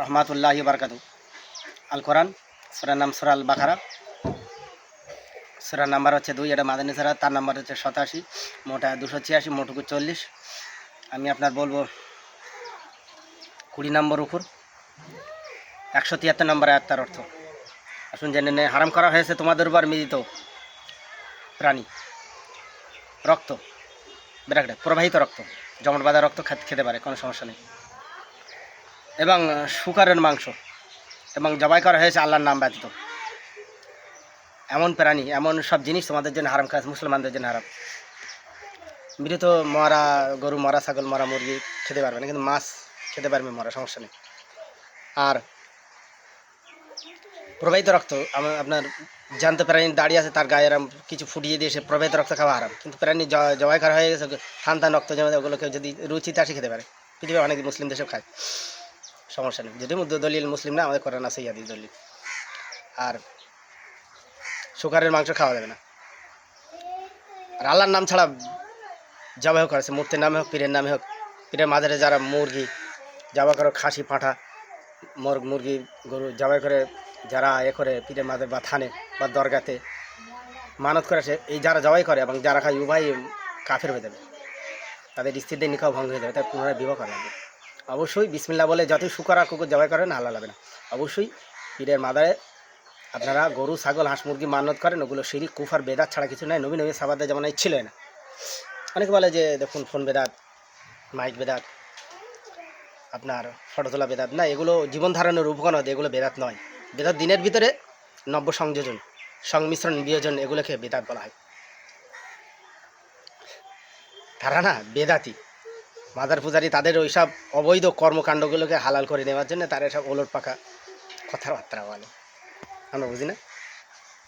রহমাতুল্লাহি বারকাত আল কোরআন সুরার নাম সুরাল বাখারা সুরার নাম্বার হচ্ছে দুই, এটা মাদানী সারা, তার নাম্বার হচ্ছে সাতাশি, মোটা দুশো ছিয়াশি মোটুকু চল্লিশ। আমি আপনার বলব, কুড়ি নম্বর উপর, একশো তিয়াত্তর নম্বর আয়াত তার অর্থ। আসুন জেনে নে হারাম করা হয়েছে তোমাদের উপর মিলিত প্রাণী, রক্ত, বিরাট, প্রবাহিত রক্ত, জমট বাঁধা রক্ত খেতে পারে, কোনো সমস্যা নেই। এবং শুকারের মাংস। এবং জবাই করা হয়েছে আল্লাহর নাম ব্যতীত। এমন প্রাণী, এমন সব জিনিস তোমাদের জন্য হারাম কাজ মুসলমানদের জন্য হারাম। মৃত মরা গরু, মরা ছাগল, মরা মুরগি খেতে পারবে না, কিন্তু মাছ খেতে পারবে মরা, সমস্যা নেই। আর প্রবাহিত রক্ত আপনার জানতে প্রাণী দাঁড়িয়ে আছে, তার গায়ে কিছু ফুটিয়ে দিয়ে সে প্রবাহিত রক্ত খাওয়া হারাম। কিন্তু প্রাণী জবাই করা হয়ে গেছে হান্তান রক্ত যেমন ওগুলোকে যদি রুচিতে আসে খেতে পারে। পৃথিবীর অনেক মুসলিম দেশেও খায়। সমস্যা নেই। যদি দলিল মুসলিম না, আমাদের কোরআন আছে, ইয়াদি দলিল। আর শুকারের মাংস খাওয়া যাবে না। আর আল্লাহর নাম ছাড়া জবাই হোক করেছে মূর্তির নামে হোক, পীরের নামে হোক, পীরের মাঝারে যারা মুরগি জবা করো খাসি, পাঁঠা, মোর মুরগি, গরু জবাই করে যারা এ করে পীরের মাঝে বা থানে বা দরগাতে মানত করে সে এই যারা জবাই করে এবং যারা খায় উভয় কাফের হয়ে যাবে। তাদের স্ত্রীদের নিকাও ভঙ্গ হয়ে যাবে তাই পুনরায় বিবাহ করা লাগবে। অবশ্যই বিসমিল্লা বলে যতই শুকরা কুকুর জবাই করেন, আল্লাহ লাগবে না। অবশ্যই পীরের মাদারে আপনারা গরু, ছাগল, হাঁস, মুরগি মান্যত করেন, ওগুলো সিঁড়ি কুফার, বেদাত ছাড়া কিছু নাই। নবী নবী সাবাদে যেমন ছিল না। অনেকে বলে যে, দেখুন, ফোন বেদাত, মাইক বেদাত, আপনার ফটো তোলা বেদাত না, এগুলো জীবন ধারণের উপকরণ এগুলো বেদাত নয়। বেদাত দিনের ভিতরে নব্য সংযোজন, সংমিশ্রণ বিয়োজন এগুলোকে বেদাত বলা হয়। তারা না বেদাতি। মাদার পূজারি তাদের ওই সব অবৈধ কর্মকাণ্ডগুলোকে হালাল করে নেওয়ার জন্য তারা এসব ওলট পাকা কথাবার্তা বলে। আমরা বুঝি না?